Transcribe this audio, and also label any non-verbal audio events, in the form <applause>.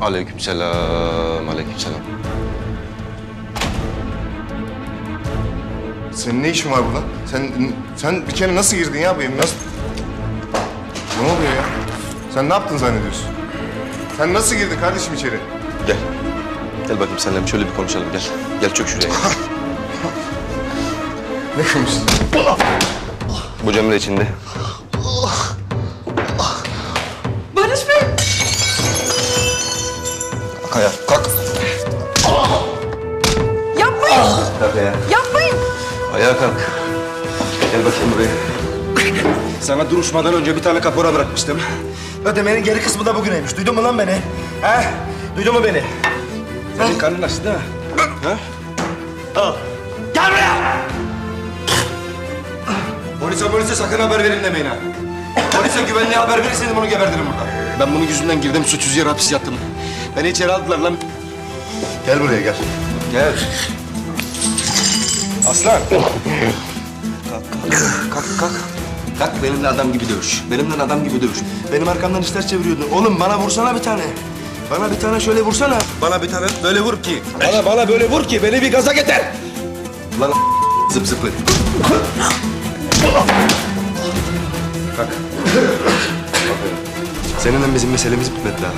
Aleykümselam, aleykümselam. Senin ne işin var burada? Sen sen bir kere nasıl girdin ya bu evin? Nasıl? Ne oluyor ya? Sen ne yaptın zannediyorsun? Sen nasıl girdin kardeşim içeri? Gel. Gel bakayım seninle şöyle bir konuşalım gel. Gel çök şuraya. <laughs> Ne konuştun? Bu Cemre içinde. Kaya kalk. Yapmayın! Kalk ayağa. Yapmayın! Ayağa kalk. Gel bakayım buraya. Sana duruşmadan önce bir tane kapora bırakmıştım. Ödemenin geri kısmı da bugüneymiş. Duydun mu lan beni? He? Duydun mu beni? Senin karnın açtı değil mi? Ha? Al. Gel buraya! Polise polise sakın haber verin demeyin ha. Polise güvenliğe haber verirseniz bunu gebertirim burada. Ben bunun yüzünden girdim suçsuz yere hapis yattım. Beni içeri aldılar lan. Gel buraya gel. Gel. Aslan. Kalk, kalk, kalk, kalk. Kalk benimle adam gibi dövüş. Benimle adam gibi dövüş. Benim arkamdan işler çeviriyordun. Oğlum bana vursana bir tane. Bana bir tane şöyle vursana. Bana bir tane böyle vur ki. Bana bana böyle vur ki beni bir gaza getir. Lan zıp zıplı. Kalk. Seninle bizim meselemiz bitmedi daha.